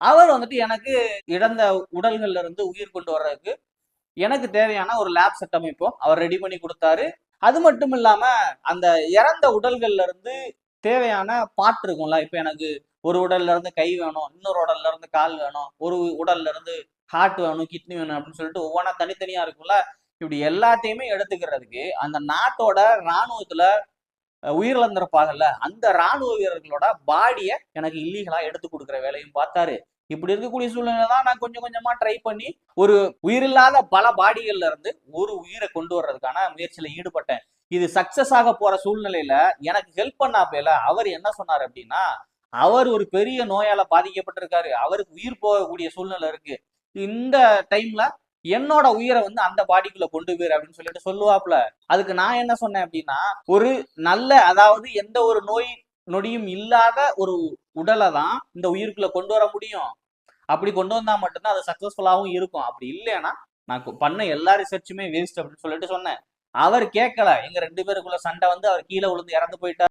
அவர் வந்துட்டு எனக்கு இழந்த உடல்கள்ல இருந்து உயிர் கொண்டு வர்றதுக்கு எனக்கு தேவையான ஒரு லேப் செட்டமைப்போ அவர் ரெடி பண்ணி கொடுத்தாரு. அது மட்டும் இல்லாம அந்த இறந்த உடல்கள்ல இருந்து தேவையான பாட்டு இருக்கும்ல. இப்ப எனக்கு ஒரு உடல்ல இருந்து கை வேணும் இன்னொரு உடல்ல இருந்து கால் வேணும் ஒரு உடல்ல இருந்து ஹார்ட் வேணும் கிட்னி வேணும் அப்படின்னு சொல்லிட்டு ஒவ்வொன்றா தனித்தனியா இருக்கும்ல. இப்படி எல்லாத்தையுமே எடுத்துக்கிறதுக்கு அந்த நாட்டோட இராணுவத்துல உயிரிழந்திருப்பாங்கல்ல அந்த ராணுவ வீரர்களோட பாடியை எனக்கு இல்லீகலா எடுத்து கொடுக்குற வேலையும் பார்த்தாரு. இப்படி இருக்கக்கூடிய சூழ்நிலை தான் நான் கொஞ்சம் கொஞ்சமா ட்ரை பண்ணி ஒரு உயிரில்லாத பல பாடிகள்ல இருந்து ஒரு உயிரை கொண்டு வர்றதுக்கான முயற்சியில ஈடுபட்டேன். இது சக்சஸ் ஆக போற சூழ்நிலையில எனக்கு ஹெல்ப் பண்ணாப்பேல அவர் என்ன சொன்னார் அப்படின்னா அவர் ஒரு பெரிய நோயால பாதிக்கப்பட்டிருக்காரு. அவருக்கு உயிர் போகக்கூடிய சூழ்நிலை இருக்கு. இந்த டைம்ல என்னோட உயிரை வந்து அந்த பாடிக்குள்ள கொண்டு போயிரு அப்படின்னு சொல்லிட்டு சொல்லுவாப்ல அதுக்கு நான் என்ன சொன்னேன் அப்படின்னா ஒரு நல்ல அதாவது எந்த ஒரு நோய் நொடியும் இல்லாத ஒரு உடலை தான் இந்த உயிருக்குள்ள கொண்டு வர முடியும். அப்படி கொண்டு வந்தா மட்டும்தான் அது சக்சஸ்ஃபுல்லாகவும் இருக்கும். அப்படி இல்லைன்னா நான் பண்ண எல்லா ரிசர்ச்சுமே வேஸ்ட் அப்படின்னு சொல்லிட்டு சொன்னேன். அவர் கேட்கல எங்க ரெண்டு பேருக்குள்ள சண்டை வந்து அவர் கீழே விழுந்து இறந்து போயிட்டார்.